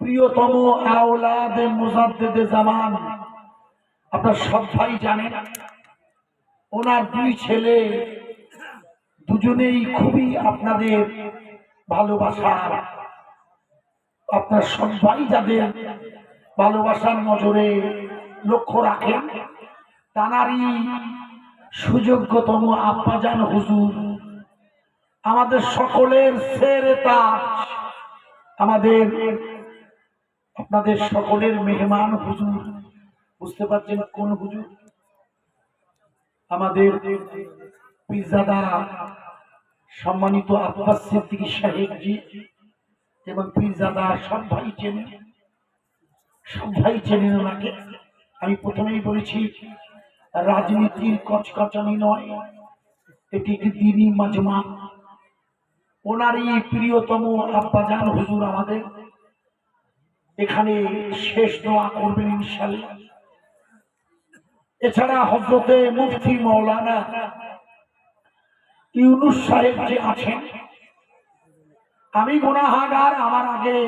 প্রিয়তম আওলাদ মুজাদ্দেদে জামান। আপনার সব ভাই জানেন, ওনার দুই ছেলে দুজনেই খুবই আপনাদের ভালোবাসার আপনার সবাই যাদের ভালোবাসার নজরে লক্ষ্য রাখেন তানারই সুযোগ্যতম আব্বাজান হুজুর, আমাদের সকলের সেরে তাজ, আমাদের আপনাদের সকলের মেহমান হুজুর, বুঝতে পারছেন কোন হুজুর? আমাদের পিজাদা সম্মানিত আব্বাস সিদ্দিকী সাহেবজি এবং পিজাদা সব ভাই চেনেন সব ভাই চেনেন ওনাকে। আমি প্রথমেই বলেছি, রাজনীতির কচকচানি নয়, এটি একটি দিনই মাজমা। ওনারই প্রিয়তম আব্বাজান হুজুর আমাদের। এখানে শেষ দোয়া করবেন ইনশাল্লাহ এছাড়া হজরতে মুফতি মৌলানা ইউনুস সাহেব যে আছেন, আমি গুনাহাগার, আমার আগে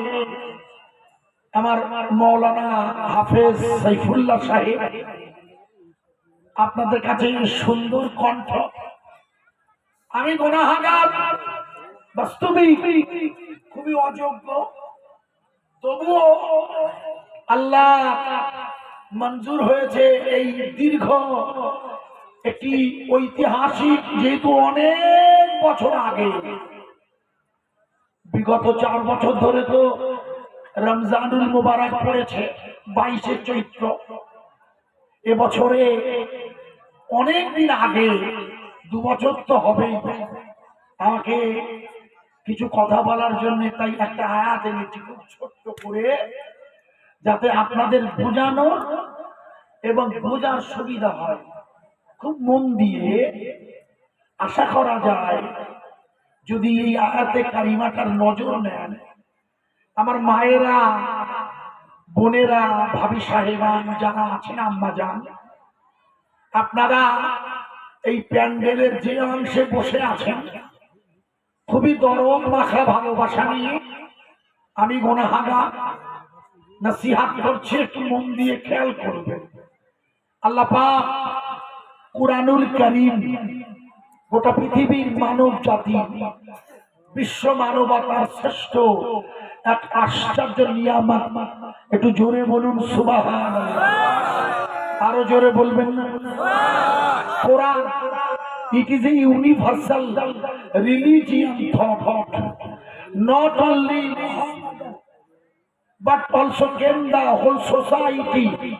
আমার মৌলানা হাফেজ সাইফুল্লাহ সাহেব আপনাদের কাছে সুন্দর কণ্ঠ। আমি গুনাহাগার, বাস্তবিক, খুবই অযোগ্য। তবুও আল্লাহ মঞ্জুর হয়েছে এই দীর্ঘ একটি ঐতিহাসিক, যেহেতু অনেক বছর আগে, বিগত চার বছর ধরে তো রমজানুল মুবারক পড়েছে, বাইশে চৈত্র। এবছরে অনেক দিন আগে, দু বছর তো হবেই। আমাকে কিছু কথা বলার জন্য তাই একটা আয়াত এনেছি খুব ছোট্ট করে, যাতে আপনাদের বোঝানো এবং বোঝার সুবিধা হয়। খুব মন দিয়ে আশা করা যায়, যদি এই আয়াতে কারিমাটার নজর নেন, আমার মায়েরা, বোনেরা, ভাবি সাহেবান, যারা আছেন, আম্মা যান, আপনারা এই প্যান্ডেলের যে অংশে বসে আছেন খুবই দরদ মাখা ভালোবাসা নিয়ে। আমি গোনাহাগা, নসিহাত করছি, একটু মন দিয়ে খেয়াল করবে। আল্লাহ পাক কুরআনুল করিম গোটা পৃথিবীর মানব জাতি, বিশ্ব মানবতার শ্রেষ্ঠ এক আশ্চর্য নিয়ামত। একটু জোরে বলুন সুবাহান আরও জোরে বলবেন না? Quran it is a universal religion thought not only but also the whole society.